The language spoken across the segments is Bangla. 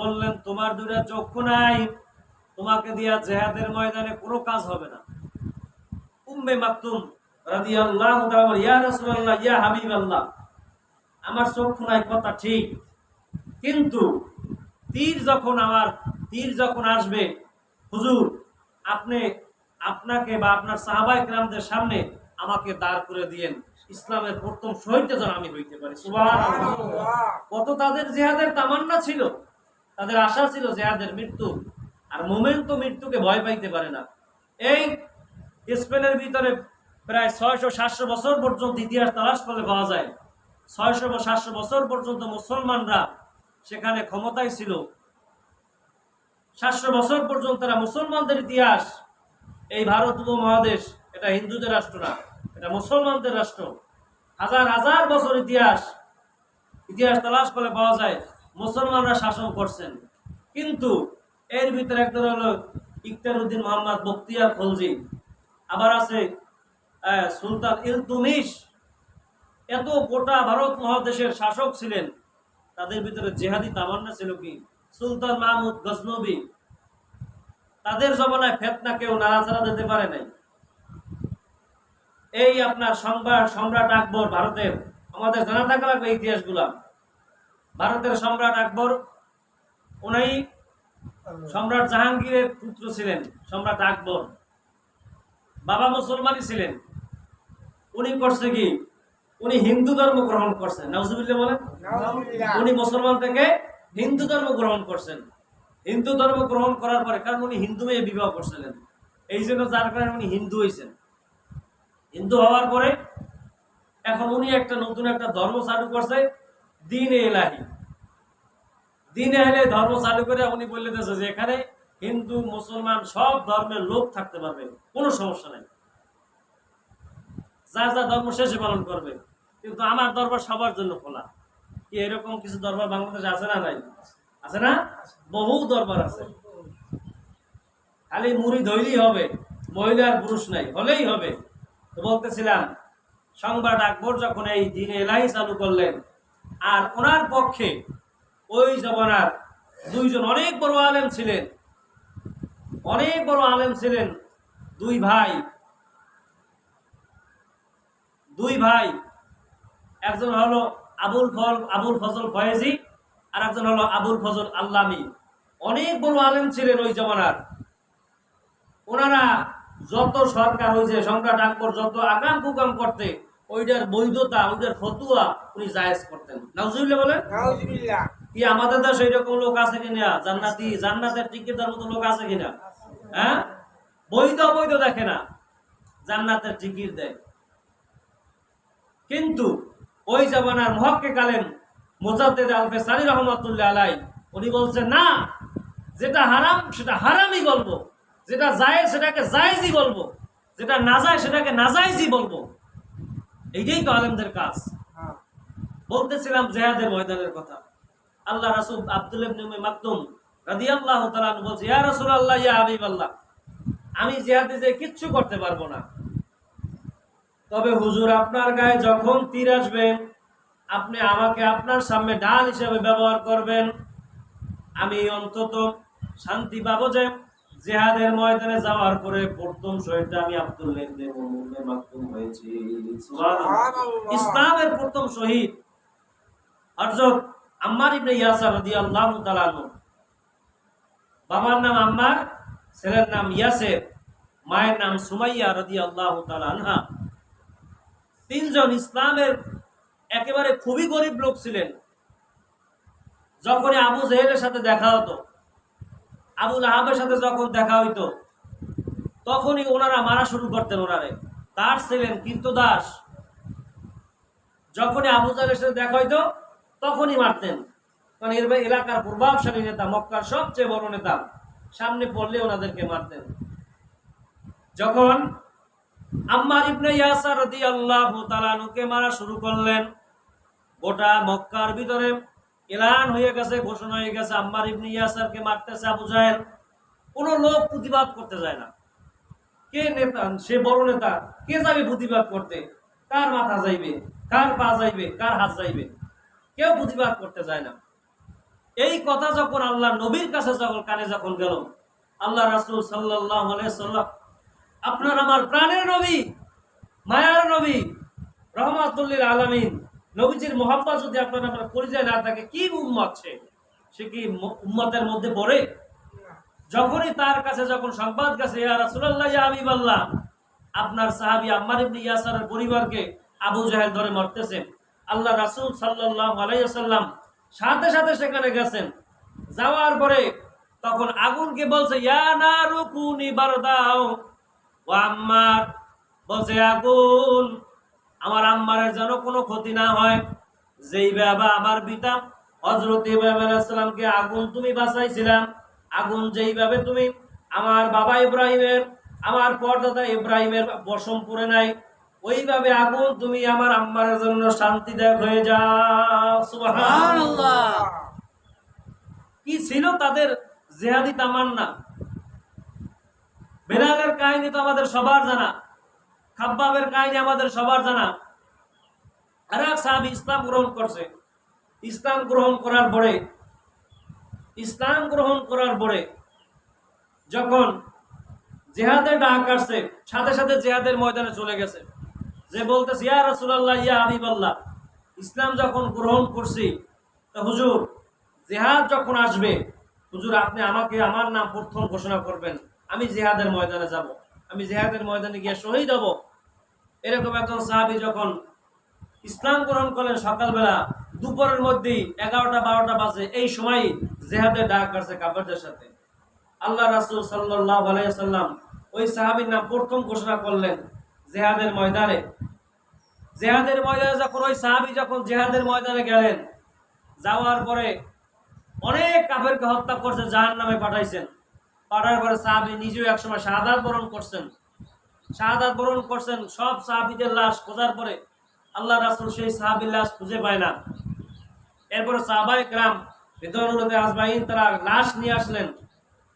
বললেন তোমার দুটা চক্ষু নাই। তোমাকে দিয়া জেহাদের ময়দানে কোনো কাজ হবে না। উম্মে মাকতুম রাদিয়াল্লাহু তাআলা ইয়া রাসূলুল্লাহ ইয়া হাবিবাল্লাহ আমার চক্ষু নাই কথা ঠিক। কিন্তু তীর যখন আমার তীর যখন আসবে হুজুর আপনি আপনাকে বা আপনার সাহাবাই গ্রামদের সামনে আমাকে দাঁড় করে দিয়েন। ইসলামের প্রথম শহীদে যেন আমি হইতে পারি। কত তাদের জেহাদের তামান্না ছিল। তাদের আশা ছিল জেহাদের মৃত্যু আর মোমেন তো মৃত্যুকে ভয় পাইতে পারে না। এই স্পেনের ভিতরে প্রায় ছয়শো সাতশো বছর পর্যন্ত ইতিহাস তালাশ করলে পাওয়া যায়। ছয়শো বা সাতশো বছর পর্যন্ত মুসলমানরা সেখানে ক্ষমতায় ছিল। সাতশো বছর পর্যন্ত তারা মুসলমানদের ইতিহাস, এই ভারত উপমহাদেশ, এটা হিন্দুদের রাষ্ট্র না, এটা মুসলমানদের রাষ্ট্র। হাজার হাজার বছর ইতিহাস ইতিহাস তালাশ করলে পাওয়া যায়। মুসলমানরা শাসন করছেন। কিন্তু এর ভিতরে একজন হলো ইকতারউদ্দিন মোহাম্মদ বখতিয়ার খলজি, আবার আছে সুলতান ইলতুমিশ। এত গোটা ভারত মহাদেশের শাসক ছিলেন, তাদের ভিতরে জেহাদি তামান্না ছিল কি? সুলতান মাহমুদ গজনবী। তাদের জমানায় ফেতনা কেউ নাড়াচাড়া দিতে পারে নাই। এই আপনার সম্রাট সম্রাট আকবর, ভারতের, আমাদের জানা থাকা লাগবে ইতিহাসগুলা। ভারতের সম্রাট আকবর উনি সম্রাট জাহাঙ্গীরের পুত্র ছিলেন সম্রাট আকবর। বাবা মুসলমানই ছিলেন। উনি করছে কি? উনি হিন্দু ধর্ম গ্রহণ করছেন। নাউজুবিল্লাহ বলেন। উনি মুসলমান থেকে হিন্দু ধর্ম গ্রহণ করছেন। হিন্দু ধর্ম গ্রহণ করার পরে কারণ উনি হিন্দু মেয়ে বিবাহ করছিলেন। এই জন্য যার কারণে উনি হিন্দু হয়েছেন। হিন্দু হওয়ার পরে এখন উনি একটা নতুন একটা ধর্ম চালু করছে। দিন এলাহি। দিন এলে ধর্ম চালু করে উনি বললে দিয়েছে যে এখানে হিন্দু, মুসলমান সব ধর্মের লোক থাকতে পারবে, কোনো সমস্যা নাই। যার যা ধর্ম শেষে পালন করবে। কিন্তু আমার দরবার সবার জন্য খোলা। কি এরকম কিছু দরবার বাংলাদেশে আছে না নাই? আছে না? বহু দরবার আছে। খালি মুড়ি ধৈলেই হবে, মহিলা পুরুষ নাই, হলেই হবে। বলতেছিলাম, সংবাদ আকবর যখন এই দিন এলাই চালু করলেন আর ওনার পক্ষে ওই জমানার দুইজন অনেক বড় আলেম ছিলেন। অনেক বড় আলেম ছিলেন দুই ভাই। দুই ভাই। একজন হলো আবুল ফল আবুল ফজল ফয়েজি আর একজন হলো আবুল ফজল আল্লামি। অনেক বড় আলেম ছিলেন ওই জমানার। ওনারা যত সরকার হয়েছে সম্রাট আকবর যত আকাম কুকাম করতে ওইটার বৈধতা ওইটার ফতুয়া উনি জায়েজ করতেন। নাউজুবিল্লাহ বলেন? কি আমাদের দেশে এরকম লোক আছে কিনা? জান্নাতি জান্নাতের টিকিট দেওয়ার মতো লোক আছে কিনা? হ্যাঁ? বৈধ অবৈধ দেখে না। জান্নাতের টিকিট দেয়। কিন্তু ওই জামানার মহক্কে কালেন মোজাদ্দেদ আলফে সারি রহমতুল্লাহ আলাই উনি বলছেন না যেটা হারাম সেটা হারামই বলব। যেটা যায় সেটাকে জায়েজই বলব। যেটা না যায় সেটাকে না নাজাইজই বলব। এইটাই তো আলেমদের কাজ। বলতেছিলাম জেহাদের ময়দানের কথা। আল্লাহ রাসূল আব্দুল ইবনে মাকতুম রাদিয়াল্লাহু তাআলা বলছে ইয়া রাসূলুল্লাহ ইয়া হাবিবাল্লাহ আমি জিহাদে যে কিচ্ছু করতে পারব না। তবে হুজুর আপনার গায়ে যখন তীর আসবে আপনি আমাকে আপনার সামনে ডাল হিসেবে ব্যবহার করবেন। আমি অন্তত শান্তি পাবো যে জেহাদের ময়দানে যাওয়ার পরে প্রথম শহীদটা আমি আব্দুল ইবনে উম্মে মাকতুম হয়েছি। সুবহানাল্লাহ। ইসলামের প্রথম শহীদ হযরত আম্মার ইবনে ইয়াসার রাদিয়াল্লাহু তাআলা বাবার নাম আম্মার ছেলের নাম ইয়াসের মায়ের নাম সুমাইয়া রাদিয়াল্লাহু তাআলা আনহা। তিনজন ইসলামের একেবারে খুবই গরিব লোক ছিলেন। যখনই আবু জেহেলের সাথে দেখা হতো আবুল আহাবের সাথে যখন দেখা হইতো, তখনই ওনারা মারা শুরু করতেন ওনারে। তার ছিলেন কিন্তু দাস। যখনই আবু জাহেলের সাথে দেখা হইতো, তখনই মারতেন। কারণ এর এলাকার প্রভাবশালী নেতা, মক্কার সবচেয়ে বড় নেতা। সামনে পড়লে ওনাদেরকে মারতেন। যখন আম্মার ইবনে ইয়াসার রাদিয়াল্লাহু তাআলা আনহুকে মারা শুরু করলেন, গোটা মক্কার ভিতরে এলান হয়ে গেছে, ঘোষণা হয়ে গেছে, আম্মার ইবনে ইয়াসারকে মারতেছে আবু জাহেল। কোনো লোক প্রতিবাদ করতে যায় না। কে নেতা? সে বড় নেতা। কে যাবে প্রতিবাদ করতে? কার মাথা যাইবে? কার পা যাইবে? কার হাত যাইবে? কেউ প্রতিবাদ করতে যায় না। এই কথা যখন আল্লাহ নবীর কাছে যখন কানে যখন গেল, আল্লাহ রাসুল আলাইহি সাল্লাম আপনার আমার প্রাণের নবী, মায়ার নবী রহমাতুল্লিল আলামিন নবীজির মোহাম্মদ যদি আপনার আমার পরিচয় না থাকে, কি উম্মত সে? কি উম্মতের মধ্যে পড়ে? যখনই তার কাছে যখন সংবাদ গেছে আপনার সাহাবী আম্মার ইবনে ইয়াসারের পরিবারকে আবু জাহেল ধরে মারতেছে আল্লাহ রাসূল সাল্লাল্লাহু আলাইহি ওয়াসাল্লাম সাথে সাথে সেখানে গেছেন। যাওয়ার পরে তখন আগুনকে বলছে, ইয়া বলছে, আগুন আমার আম্মারের যেন কোনো ক্ষতি না হয়। যেই বাবা আমার পিতা হজরত ইব্রাহিম আলাইসালামকে আগুন তুমি বাঁচাইছিলাম। আগুন যেইভাবে তুমি আমার বাবা ইব্রাহিমের, আমার পরদাদা ইব্রাহিমের বসম পড়ে নাই, ওইভাবে আগুন তুমি আমার আম্মারের জন্য শান্তিদায়ক হয়ে যাও। কি ছিল তাদের জেহাদি তামান্না? বেলালের কাহিনী তো আমাদের সবার জানা। খাব্বাবের কাহিনী আমাদের সবার জানা। আর এক সাহাবী ইসলাম গ্রহণ করছে। ইসলাম গ্রহণ করার পরে, ইসলাম গ্রহণ করার পরে যখন জেহাদের ডাক আসছে, সাথে সাথে জেহাদের ময়দানে চলে গেছে। যে বলতেছে, ইয়া রাসূলুল্লাহ, ইয়া হাবিবাল্লাহ। ইসলাম যখন গ্রহণ করছি, তা হুজুর, জেহাদ যখন আসবে, হুজুর আপনি আমাকে আমার নাম প্রথম ঘোষণা করবেন। আমি জেহাদের ময়দানে যাব। আমি জেহাদের ময়দানে গিয়ে শহীদ হব। এরকম একজন সাহাবী যখন ইসলাম গ্রহণ করলেন সকালবেলা, দুপুরের মধ্যেই এগারোটা, বারোটা বাজে, এই সময় জেহাদের ডাক আসছে কাপড়দের সাথে। আল্লাহ রাসূল সাল্লাল্লাহু আলাইহি সাল্লাম ওই সাহাবীর নাম প্রথম ঘোষণা করলেন জেহাদের ময়দানে। জেহাদের ময়দানে যখন, ওই সাহাবী যখন জেহাদের ময়দানে গেলেন, যাওয়ার পরে অনেক কাফেরকে হত্যা করছে জাহান নামে পাঠাইছেন। পাঠার পরে সাহাবী নিজেও একসময় শাহাদাত বরণ করছেন। শাহাদাত বরণ করছেন, সব সাহাবীদের লাশ খোঁজার পরে আল্লাহ রাসুল সেই সাহাবীর লাশ খুঁজে পায় না। এরপরে সাহাবাই গ্রাম বিদ্যানুরতে আজমাইন তারা লাশ নিয়ে আসলেন।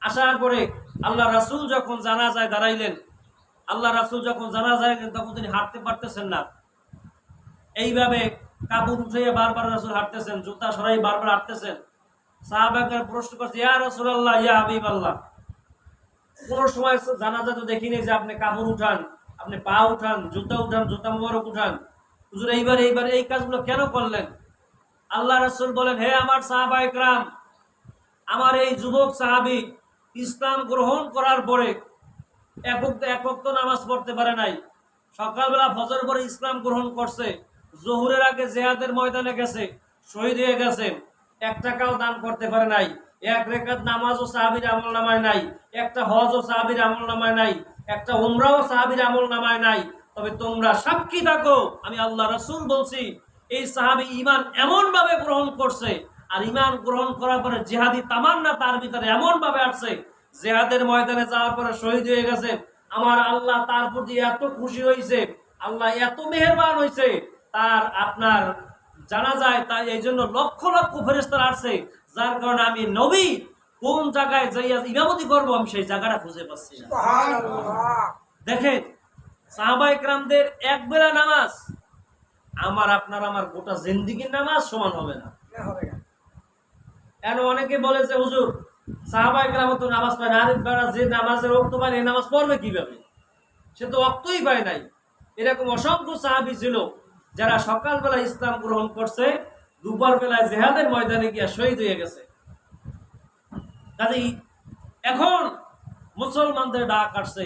আসার পরে আল্লাহ রাসূল যখন জানাজায় দাঁড়াইলেন, আল্লাহ রাসূল যখন জানাজায় গেলেন, তখন তিনি হাঁটতে পারতেছেন না। এইভাবে কাপড় উঠিয়ে বারবার রাসুল হাঁটতেছেন, জুতা সরাই বারবার হাঁটতেছেন। সাহাবাগের প্রশ্ন করছে, ইয়া রাসূলুল্লাহ, ইয়া হাবিবাল্লাহ। কোন সময় জানাজা তো দেখিনি যে আপনি কাপড় উঠান, আপনি পা উঠান, জুতা উঠান, জুতা মোবারক উঠান। হুজুর, এইবার এইবার এই কাজগুলো কেন করলেন? আল্লাহ রাসূল বলেন, হে আমার সাহাবা একরাম, আমার এই যুবক সাহাবী ইসলাম গ্রহণ করার পরে একক একক তো নামাজ পড়তে পারে নাই। সকালবেলা ফজর পরে ইসলাম গ্রহণ করছে, জহুরের আগে জেহাদের ময়দানে গেছে, শহীদ হয়ে গেছে, এক টাকাও দান করতে পারে নাই। এক রেখাত নামাজও সাহাবির আমল নামায় নাই, একটা হজও সাহাবির আমল নামায় নাই, একটা উমরাও সাহাবির আমল নামায় নাই। তবে তোমরা সাক্ষী থাকো, আমি আল্লাহ রসুল বলছি, এই সাহাবি ইমান এমন ভাবে গ্রহণ করছে, আর ইমান গ্রহণ করার পরে জেহাদি তামান্না তার ভিতরে এমন ভাবে আসছে, জেহাদের ময়দানে যাওয়ার পরে শহীদ হয়ে গেছে, আমার আল্লাহ তার প্রতি এত খুশি হয়েছে আল্লাহ এত মেহেরবান হয়েছে তার আপনার জানা যায়, তাই এই জন্য লক্ষ লক্ষ ফেরেস্তার আসছে যার কারণে আমি নবী কোন জায়গায় যাইয়া ইমামতি করব আমি সেই জায়গাটা খুঁজে পাচ্ছি না। দেখেন সাহাবা একরামদের এক বেলা নামাজ আমার আপনার আমার গোটা জিন্দিগির নামাজ সমান হবে না। এখন অনেকে বলে যে হুজুর সাহাবা একরাম তো নামাজ পায় না। আরিফ বেড়া যে নামাজের রক্ত পায় এই নামাজ পড়বে কীভাবে? সে তো রক্তই পায় নাই। এরকম অসংখ্য সাহাবি ছিল যারা সকালবেলা ইসলাম গ্রহণ করছে দুপুর বেলায় জেহাদের ময়দানে গিয়া শহীদ হয়ে গেছে। কাজেই এখন মুসলমানদের ডাক আসছে,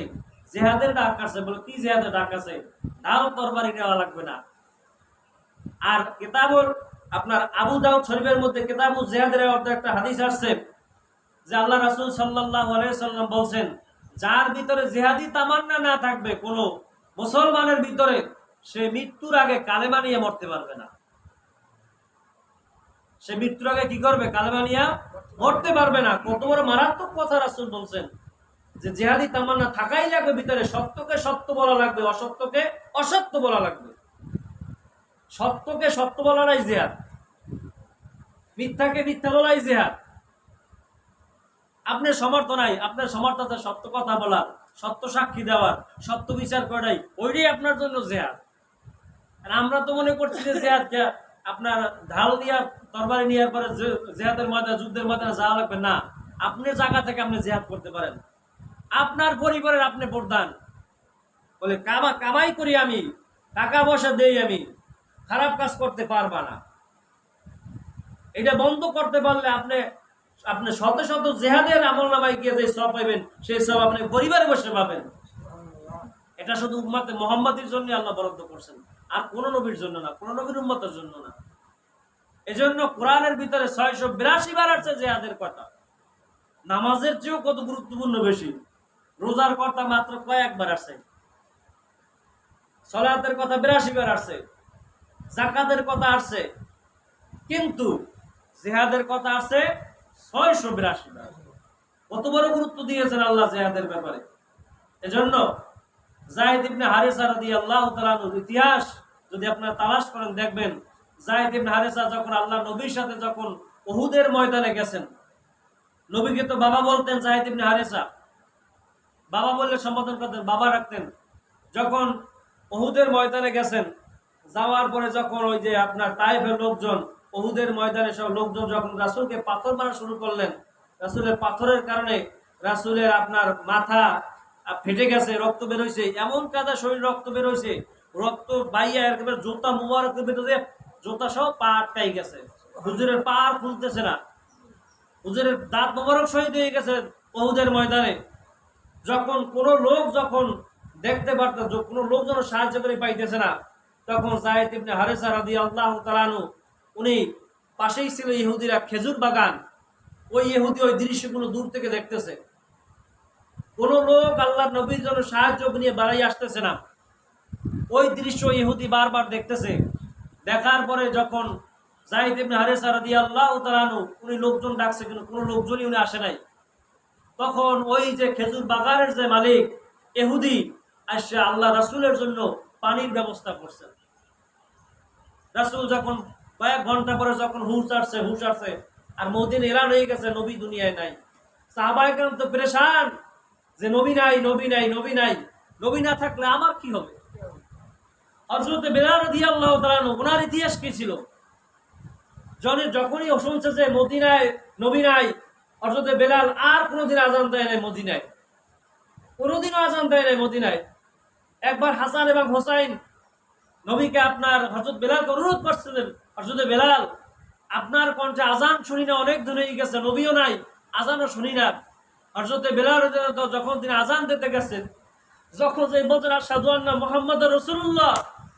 জেহাদের ডাক আসছে বলে কি জেহাদের ডাক আছে ঢাল তরবারি নেওয়া লাগবে না। আর কেতাবুল, আপনার আবু দাউদ শরীফের মধ্যে কেতাবুল জেহাদের অর্থে একটা হাদিস আসছে যে আল্লাহ রাসূল আলাইহি সাল্লাম বলছেন, যার ভিতরে জেহাদি তামান্না না থাকবে, কোনো মুসলমানের ভিতরে সে মৃত্যুর আগে কালেমা নিয়ে মরতে পারবে না। সে মৃত্যুর আগে কি করবে? কালেমা নিয়ে মরতে পারবে না। কত বড় মারাত্মক কথা রাসূল বলছেন। যে জেহাদি তামান্না থাকাই লাগবে ভিতরে, সত্যকে সত্য বলা লাগবে, অসত্যকে অসত্য বলা লাগবে। সত্যকে সত্য বলারাই জেহাদ। মিথ্যাকে মিথ্যা বলাই জেহাদ। আপনার সমর্থ নাই, আপনার সমর্থ আছে সত্য কথা বলার, সত্য সাক্ষী দেওয়ার, সত্য বিচার করাই ওইটাই আপনার জন্য জেহাদ। আমরা তো মনে করছি যে জেহাদ আপনার ঢাল দিয়া তরবারি নেওয়ার পরে জেহাদের ময়দানে, যুদ্ধের ময়দানে যাওয়া লাগবে না। আপনি জায়গা থেকে আপনি জেহাদ করতে পারেন। আপনার পরিবারের আপনি প্রধান। বলে কামা কামাই করি আমি, টাকা পয়সা দেই আমি, খারাপ কাজ করতে পারবা না। এটা বন্ধ করতে পারলে আপনি আপনি শত শত জেহাদের আমল নামায় গিয়ে যে সব পাইবেন, সেই সব আপনি পরিবারে বসে পাবেন। এটা শুধু মোহাম্মদের জন্য আল্লাহ বরাদ্দ করছেন। আর কোন নবীর জন্য না, কোন নবীর উম্মতের জন্য না। এজন্য কোরআনের ভিতরে ছয়শো বিরাশি বার আসছে জেহাদের কথা। নামাজের চেয়েও কত গুরুত্বপূর্ণ বেশি? রোজার কথা মাত্র কয়েকবার আসছে। সলাতের কথা বিরাশি বার আসছে। জাকাতের কথা আসছে। কিন্তু জেহাদের কথা আছে ছয়শো বিরাশি বার। কত বড় গুরুত্ব দিয়েছেন আল্লাহ জেহাদের ব্যাপারে। এজন্য জাহিদ ইবনে হারিসা রাদিয়াল্লাহু তাআলার ইতিহাস যদি আপনারা তালাশ করেন, দেখবেন জাহিদ ইবনে হারিসা যখন আল্লাহ নবীর সাথে যখন উহুদের ময়দানে গেছেন, নবীকে তো বাবা বলতেন জাহিদ ইবনে হারিসা। বাবা বললে সম্বোধন করতেন, বাবা রাখতেন। যখন উহুদের ময়দানে গেছেন, যাওয়ার পরে যখন ওই যে আপনার তাইফের লোকজন, উহুদের ময়দানে সব লোকজন যখন রাসূলকে পাথর মারা শুরু করলেন, রাসুলের পাথরের কারণে রাসূলের আপনার মাথা ফেটে গেছে, রক্ত বের হয়েছে এমন কাদা শরীর রক্ত বের হয়েছে রক্ত বাইয়া একেবারে জুতা মুবারক বেরোতে জুতা সহ পা আটকাই গেছে। হুজুরের পা আর খুলতেছে না। হুজুরের দাঁত মোবারক শহীদ হয়ে গেছে বহুদের ময়দানে। যখন কোন লোক যখন দেখতে পারত কোন লোক যেন সাহায্য করে পাইতেছে না, তখন জায়েদ ইবনে হারেসা রাদি আল্লাহ তালানু উনি পাশেই ছিল ইহুদিরা খেজুর বাগান। ওই ইহুদি ওই দৃশ্যগুলো দূর থেকে দেখতেছে। কোন লোক আল্লাহ নবীর জন্য সাহায্য নিয়ে বাড়াই আসতেছে না। ওই দৃশ্য ইহুদি বারবার দেখতেছে। দেখার পরে যখন জাহিদ রাদিয়াল্লাহু তাআলা উনি লোকজন ডাকছে কিন্তু কোনো লোকজনই উনি আসে নাই। তখন ওই যে খেজুর বাগানের যে মালিক এহুদি আসছে আল্লাহ রাসূলের জন্য পানির ব্যবস্থা করছে। রাসূল যখন কয়েক ঘণ্টা পরে যখন হুশ আসছে হুশ আসছে, আর মদিন এরান হয়ে গেছে, নবী দুনিয়ায় নাই। কেরাম তো পরেশান। যে নবী নাই নবী নাই নবী নাই, নবী না থাকলে আমার কি হবে? হজরতে বেলাল রাদিয়াল্লাহু তাআলা ওনার ইতিহাস কি ছিল? জনের যখনই শুনছে যে মদিনায় নবী নাই হজরতে বেলাল আর কোনোদিন আজান দেয় নাই মদিনায় কোনোদিনও আজান দেয় নাই মদিনায় একবার হাসান এবং হোসাইন নবীকে আপনার হজরত বেলালকে অনুরোধ করছিলেন হজরতে বেলাল, আপনার কণ্ঠে আজান শুনি না, অনেক হয়ে গেছে, নবীও নাই, আজানও শুনি না। হজরতে বেলাল যখন তিনি আজান দিতে গেছেন যখন যে বলছেন আন্না মোহাম্মদ রসুল্লাহ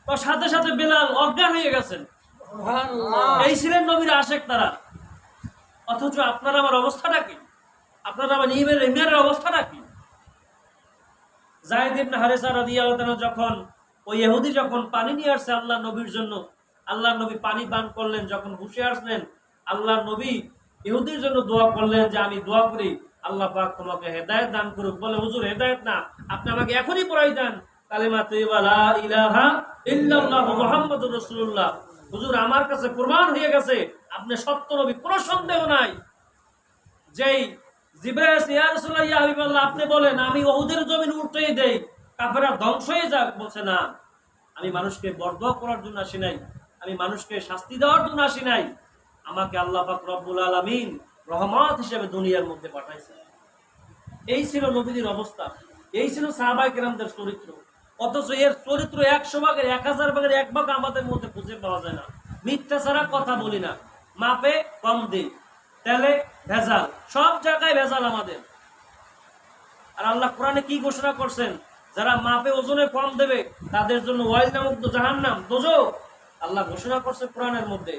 তার সাথে সাথে বেলাল অজ্ঞান হয়ে গেছেন। এই ছিলেন নবীর আশেক তারা। অথচ আপনার আমার অবস্থাটা কি? আপনার আমার ইমের ইমের অবস্থাটা কি? জাহিদ ইবনে হারেসা রাদিয়াল্লাহু যখন ওই ইহুদি যখন পানি নিয়ে আসছে আল্লাহ নবীর জন্য আল্লাহ নবী পানি পান করলেন যখন হুশে আসলেন আল্লাহ নবী ইহুদির জন্য দোয়া করলেন যে আমি দোয়া করি আল্লাহ পাক তোমাকে হেদায়েত দান করুক। বলে, হুজুর, হেদায়েত না। আপনি আমাকে এখনই পড়াই দেন। আমার কাছে আপনি কোনো সন্দেহ নাই। আপনি বলেন, আমি ওহুদের জমিন উল্টেই দেই। কাফেররা ধ্বংস হয়ে যাক। বলছে, না, আমি মানুষকে বরদোয়া করার জন্য আসি নাই। আমি মানুষকে শাস্তি দেওয়ার জন্য আসি নাই। আমাকে আল্লাহ রব্বুল আলামিন রহমত হিসেবে দুনিয়ার মধ্যে পাঠাইছে। এই ছিল নবীদের অবস্থা। এই ছিল সাহাবাই কেরামদের চরিত্র। অথচ এর চরিত্র একশো ভাগের এক হাজার ভাগের এক ভাগ আমাদের মধ্যে খুঁজে পাওয়া যায় না। মিথ্যা ছাড়া কথা বলি না। মাপে কম দিই তেলে ভেজাল। সব জায়গায় ভেজাল আমাদের। আর আল্লাহ কোরআনে কি ঘোষণা করছেন? যারা মাপে ওজনে কম দেবে, তাদের জন্য ওয়াইল নামক জাহান নাম দোজো আল্লাহ ঘোষণা করছে কোরআনের মধ্যে।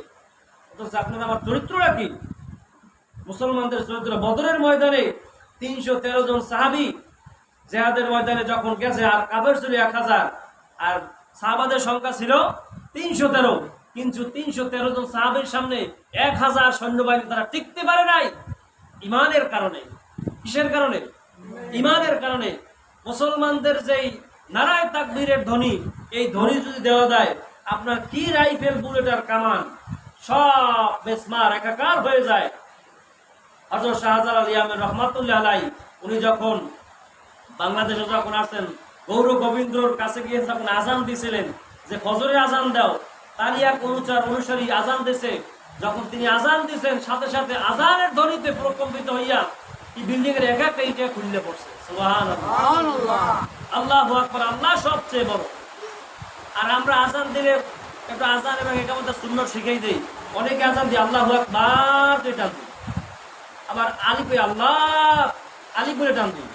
অথচ আপনার আমার চরিত্রটা কি? মুসলমানদের চরিত্র বদরের ময়দানে তিনশো তেরো জন সাহাবি জেহাদের ময়দানে যখন গেছে আর কাবের ছিল এক হাজার, আর সাহাবাদের সংখ্যা ছিল তিনশো তেরো। কিন্তু তিনশো তেরো জন সাহাবের সামনে এক হাজার সৈন্যবাহিনী তারা টিকতে পারে নাই। ইমানের কারণে। কিসের কারণে? ইমানের কারণে। মুসলমানদের যেই নারায় তাকবীরের ধ্বনি, এই ধ্বনি যদি দেওয়া যায়, আপনার কি রাইফেল বুলেট আর কামান? সব বেসমার একাকার হয়ে যায়। হজরত শাহজালাল ইয়ামের রহমাতুল্লাহ আলাই উনি যখন বাংলাদেশে যখন আসছেন গৌর গোবিন্দর কাছে গিয়ে যখন আজান দিছিলেন যে ফজরের আজান দাও তার এক অনুচার অনুসারী আজান দিছে। যখন তিনি আজান দিছেন সাথে সাথে আজানের ধ্বনিতে প্রকম্পিত হইয়া এই বিল্ডিং এর এক একটা ইটা খুললে পড়ছে। আল্লাহু আকবার আল্লাহ সবচেয়ে বড়। আর আমরা আজান দিলে একটা আজান এবং এটা মধ্যে সুন্দর শিখাই দেই। অনেকে আজান দিয়ে আল্লাহু আকবার টান দিই আবার আলিপে আল্লাহ। আলিপ বলে টান দিই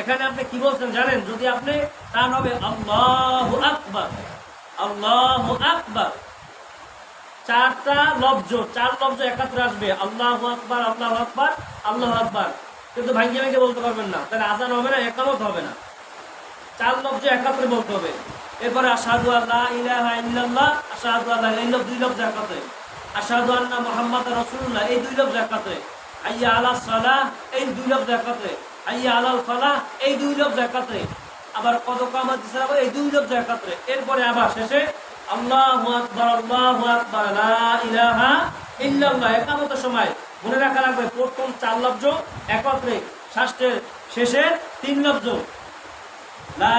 এখানে আপনি কি বলছেন জানেন? যদি আপনি টান হবে আল্লাহু আকবার। আল্লাহু আকবার। চারটা লব্জ, চার লব্জ একাত্রে আসবে। আল্লাহু আকবার আল্লাহু আকবার আল্লাহু আকবার। কিন্তু ভাঙ্গে ভাঙ্গে বলতে পারবেন না। তাহলে আজান হবে না, একামত হবে না। চার লব্জ একাত্রে বলতে হবে। এরপরে আশাহাদু আল্লাহ ইলাহা ইল্লাল্লাহ, আশাহাদু আল্লাহ এই লব দুই লব্জ একাত্রে। আশাহাদু আন্না মুহাম্মদ রাসূলুল্লাহ, এই দুই লব্জ একাত্রে। হাইয়া আলা সালাহ এই দুই লব্জ একাত্রে হাইয়া আলাল ফালাহ এই দুই লব্জ একাত্রে আবার কত কামাত হিসাবে এই দুই লব্জ একাত্রে এরপরে আবার শেষে একামতের সময় মনে প্রথম চার লব্জ একত্রে শেষের তিন লব্জ। লা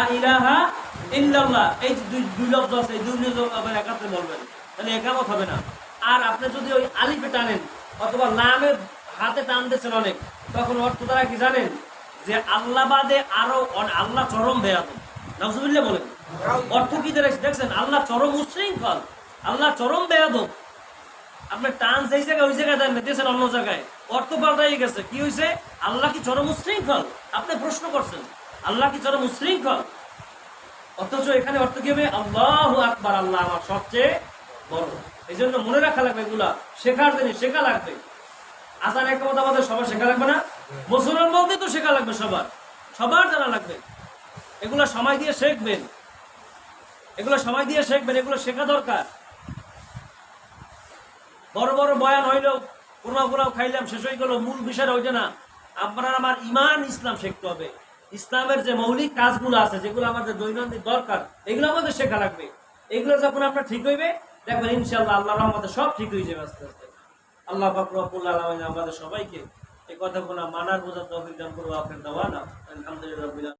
এই দুই দুই এই দুই আবার একাত্রে বলবেন। তাহলে একামত হবে না। আর আপনি যদি ওই আলিফে টানেন, অথবা লামের হাতে টান দিয়েছেন অনেক। তখন অর্থ তারা কি জানেন? যে আল্লাহ বাদে আরও আল্লাহ চরম বেয়াদ নজরুল্লাহ বলেন। অর্থ কি দেখছেন? আল্লাহ চরম উচ্ছৃঙ্খল আল্লাহ চরম বেয়াদ আপনার টান সেই জায়গায়, ওই জায়গায় দেন, দিয়েছেন অন্য জায়গায়। অর্থ পাল্টাই গেছে। কি হয়েছে আল্লাহ কি চরম উচ্ছৃঙ্খল আপনি প্রশ্ন করছেন। আল্লাহ কি চরম উচ্ছৃঙ্খল অথচ এখানে অর্থ কি হবে? আল্লাহ আকবার, আল্লাহ আমার সবচেয়ে বড়। এই জন্য মনে রাখা লাগবে এগুলা। শেখার জিনিস শেখা লাগবে। আসার একটা কথা আমাদের সবার শেখা লাগবে না। মুসলমান বলতে তো শেখা লাগবে সবার। সবার জানা লাগবে। এগুলো সময় দিয়ে শিখবেন। এগুলো সময় দিয়ে শিখবেন। এগুলো শেখা দরকার। বড় বড় বয়ান হইলেও কোরমা কোরমা খাইলাম, শেষ হয়ে গেল, মূল বিষয়টা ওইটা না। আপনার আমার ইমান ইসলাম শিখতে হবে। ইসলামের যে মৌলিক কাজগুলো আছে, যেগুলো আমাদের দৈনন্দিন দরকার, এগুলো আমাদের শেখা লাগবে। এগুলো যখন আপনার ঠিক হইবে, দেখবেন ইনশাল্লাহ আল্লাহ রহমতে সব ঠিক হয়ে যাবে আস্তে আস্তে। আল্লাহ ফাকরুল্লাহ আমাদের সবাইকে এই কথাগুলো মানার বোঝার তফিক দান করব আপনার দেওয়া না আলহামদুলিল্লাহ